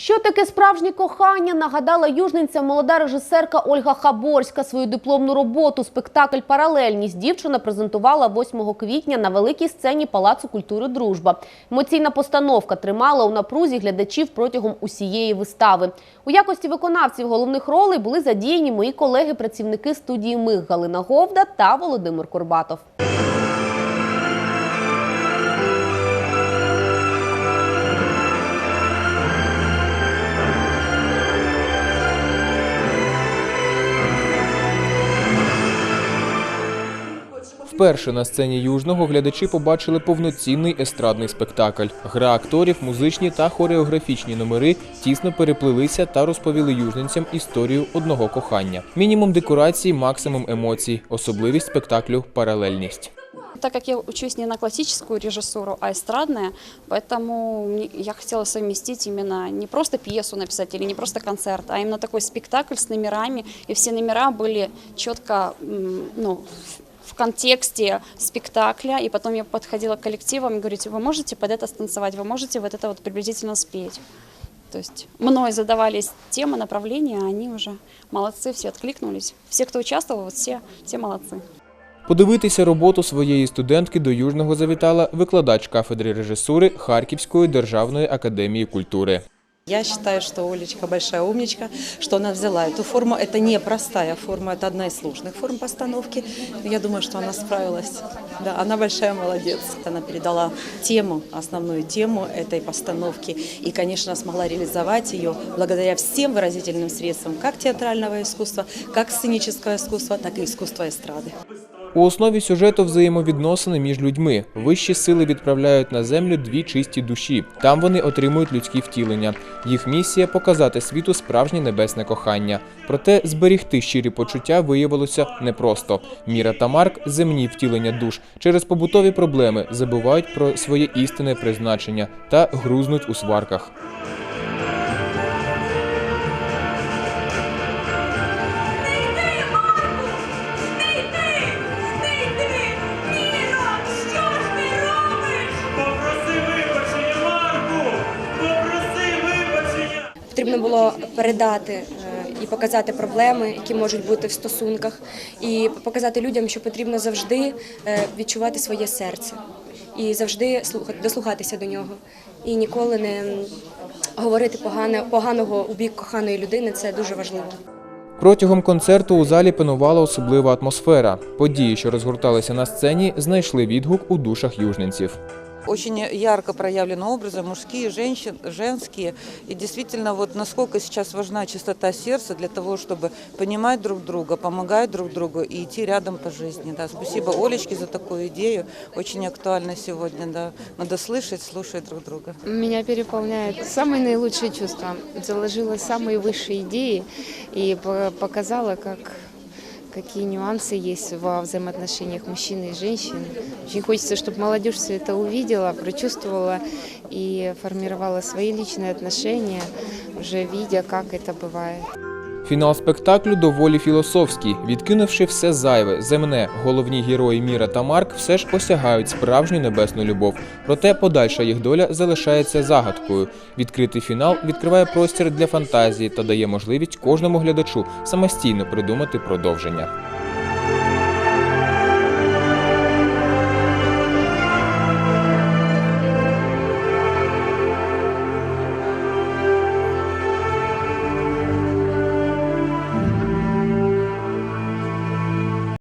Що таке справжнє кохання? Нагадала южниця молода режисерка Ольга Хаборська. Свою дипломну роботу спектакль Паралельність дівчина презентувала 8 квітня на великій сцені Палацу культури Дружба. Емоційна постановка тримала у напрузі глядачів протягом усієї вистави. У якості виконавців головних ролей були задіяні мої колеги-працівники студії Миг Галина Говда та Володимир Курбатов. Вперше на сцені Южного глядачі побачили повноцінний естрадний спектакль. Гра акторів, музичні та хореографічні номери тісно переплилися та розповіли южненцям історію одного кохання. Мінімум декорацій, максимум емоцій. Особливість спектаклю паралельність. Так как я учусь не на классическую режиссуру, а эстрадная, поэтому мне- я хотела совместить именно не просто пьесу написать или не просто концерт, а именно такой спектакль с номерами, и все номера были четко м, ну, в- в контексте спектакля, и потом я подходила к коллективам и говорю, вы можете под это станцевать, вы можете вот это вот приблизительно спеть. То есть мной задавались темы, направления, а они уже молодцы, все откликнулись. Все, кто участвовал, вот все, все молодцы. Подивитися роботу своєї студентки до Южного завітала викладач кафедри режисури Харківської державної академії культури. Я считаю, что Олечка большая умничка, что она взяла эту форму. Это не простая форма, это одна из сложных форм постановки. Я думаю, что она справилась. Да, она большая молодец. Она передала тему, основную тему этой постановки. И, конечно, смогла реализовать ее благодаря всем выразительным средствам, как театрального искусства, как сценического искусства, так и искусства эстрады. У основі сюжету взаємовідносини між людьми. Вищі сили відправляють на землю дві чисті душі. Там вони отримують людські втілення. Їх місія показати світу справжнє небесне кохання. Проте зберігти щирі почуття виявилося непросто. Міра та Марк земні втілення душ через побутові проблеми забувають про своє істинне призначення та грузнуть у сварках. Потрібно було передати е, і показати проблеми, які можуть бути в стосунках, і показати людям, що потрібно завжди е, відчувати своє серце і завжди слухати, дослухатися до нього. І ніколи не говорити погане, поганого у бік коханої людини це дуже важливо. Протягом концерту у залі панувала особлива атмосфера. Події, що розгорталися на сцені, знайшли відгук у душах южненців. Очень ярко проявлены образы, мужские, женщин, женские. И действительно, вот насколько сейчас важна чистота сердца для того, чтобы понимать друг друга, помогать друг другу и идти рядом по жизни. Да. Спасибо Олечке за такую идею, очень актуально сегодня. Да. Надо слышать, слушать друг друга. Меня переполняют самые наилучшие чувства. Заложила самые высшие идеи и по- показала, как, какие нюансы есть во взаимоотношениях мужчины и женщины. Очень хочется, чтобы молодежь все это увидела, прочувствовала и формировала свои личные отношения, уже видя, как это бывает. Фінал спектаклю доволі філософський. Відкинувши все зайве, земне, головні герої Міра та Марк все ж осягають справжню небесну любов. Проте подальша їх доля залишається загадкою. Відкритий фінал відкриває простір для фантазії та дає можливість кожному глядачу самостійно придумати продовження.